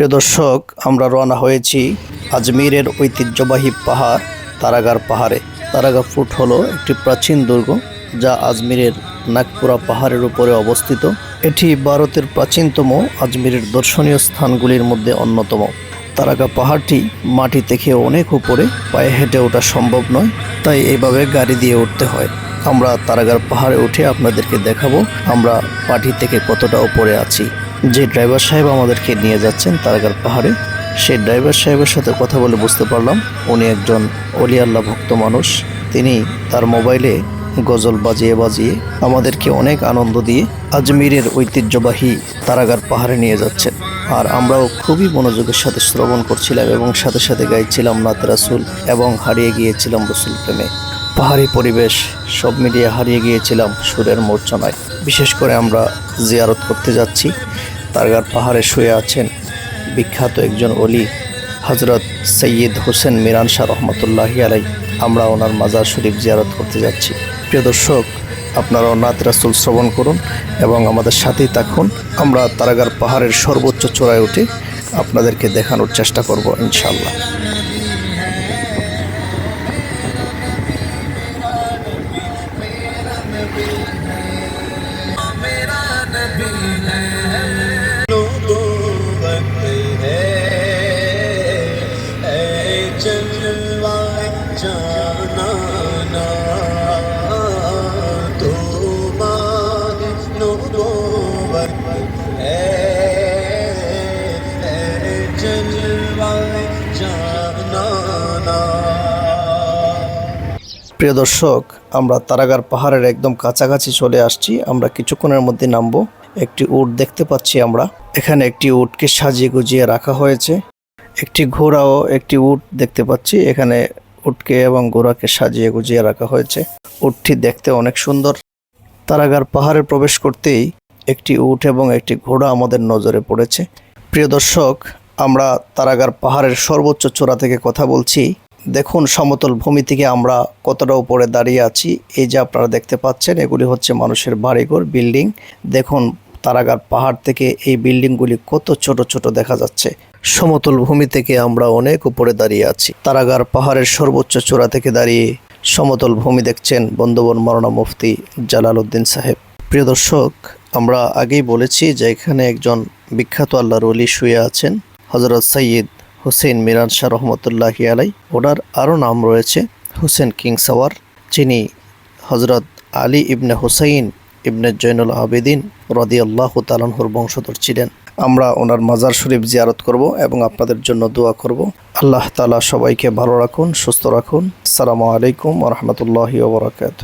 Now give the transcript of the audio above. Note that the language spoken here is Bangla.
প্রিয় দর্শক, আমরা রওনা হয়েছি আজমিরের ঐতিহ্যবাহী পাহাড়, তারাগার পাহাড়ে। তারাগা ফুট হলো একটি প্রাচীন দুর্গ যা আজমিরের নাগপুরা পাহাড়ের উপরে অবস্থিত। এটি ভারতের প্রাচীনতম আজমিরের দর্শনীয় স্থানগুলির মধ্যে অন্যতম। তারাগা পাহাড়টি মাটি থেকে অনেক উপরে পায়ে হেঁটে ওঠা সম্ভব নয়, তাই এইভাবে গাড়ি দিয়ে উঠতে হয়। আমরা তারাগার পাহাড়ে উঠে আপনাদেরকে দেখাবো আমরা মাটি থেকে কতটা উপরে আছি। যে ড্রাইভার সাহেব আমাদেরকে নিয়ে যাচ্ছেন তারাগার পাহাড়ে সেই ড্রাইভার সাহেবের সাথে কথা বলে বুঝতে পারলাম উনি একজন অলি আল্লাহ ভক্ত মানুষ। তিনি তার মোবাইলে গজল বাজিয়ে বাজিয়ে আমাদেরকে অনেক আনন্দ দিয়ে আজমিরের ঐতিহ্যবাহী তারাগার পাহাড়ে নিয়ে যাচ্ছেন। আর আমরাও খুবই মনোযোগের সাথে শ্রবণ করছিলাম এবং সাথে সাথে গাইছিলাম নাত রাসুল এবং হারিয়ে গিয়েছিলাম রসুল প্রেমে। পাহাড়ি পরিবেশ, সব মিলিয়ে হারিয়ে গিয়েছিলাম সুরের মূর্ছনায়। বিশেষ করে আমরা জিয়ারত করতে যাচ্ছি। তারগার পাহাড়ে শুয়ে আছেন বিখ্যাত একজন অলি হজরত সৈয়দ হোসেন মিরান শাহ রহমতুল্লাহ আলাই আমরা ওনার মাজার শরীফ জিয়ারত করতে যাচ্ছি। প্রিয় দর্শক, আপনারাও নাত রাসুল শ্রবণ করুন এবং আমাদের সাথেই থাকুন। আমরা তারাগার পাহাড়ের সর্বোচ্চ চূড়ায় উঠে আপনাদেরকে দেখানোর চেষ্টা করব ইনশাল্লাহ প্রিয় দর্শক, আমরা তারাগার পাহাড়ের একদম কাছাকাছি চলে আসছি। আমরা কিছুক্ষণের মধ্যে নামবো। একটি উট দেখতে পাচ্ছি আমরা। এখানে একটি উটকে সাজিয়ে গুজিয়ে রাখা হয়েছে। একটি ঘোড়াও একটি উট দেখতে পাচ্ছি। এখানে উটকে এবং ঘোড়াকে সাজিয়ে গুজিয়ে রাখা হয়েছে। উটটি দেখতে অনেক সুন্দর। তারাগার পাহাড়ে প্রবেশ করতেই একটি উট এবং একটি ঘোড়া আমাদের নজরে পড়েছে। প্রিয় দর্শক, আমরা তারাগার পাহাড়ের সর্বোচ্চ চূড়া থেকে কথা বলছি। দেখুন সমতল ভূমি থেকে আমরা কতটা উপরে দাঁড়িয়ে আছি। এই যে আপনারা দেখতে পাচ্ছেন, এগুলি হচ্ছে মানুষের বাড়িঘর, বিল্ডিং। দেখুন তারাগার পাহাড় থেকে এই বিল্ডিংগুলি কত ছোট ছোট দেখা যাচ্ছে। সমতল ভূমি থেকে আমরা অনেক উপরে দাঁড়িয়ে আছি। তারাগার পাহাড়ের সর্বোচ্চ চূড়া থেকে দাঁড়িয়ে সমতল ভূমি দেখছেন বন্ধুবন মরনা মুফতি জালাল উদ্দিন সাহেব। প্রিয় দর্শক, আমরা আগেই বলেছি যে এখানে একজন বিখ্যাত আল্লাহর অলি শুয়ে আছেন হজরত সৈয়দ হুসেন মিরান শাহ রহমতুল্লাহি আলাই ওনার আরও নাম রয়েছে হুসেন কিং সাওয়ার যিনি হজরত আলী ইবনে হুসাইন ইবনে জৈনুল আবেদিন রদি আল্লাহ তালানহুর বংশধর ছিলেন। আমরা ওনার মাজার শরীফ জিয়ারত করব এবং আপনাদের জন্য দোয়া করব। আল্লাহ তালা সবাইকে ভালো রাখুন, সুস্থ রাখুন। আসসালামু আলাইকুম রহমতুল্লাহ ওবরাকাত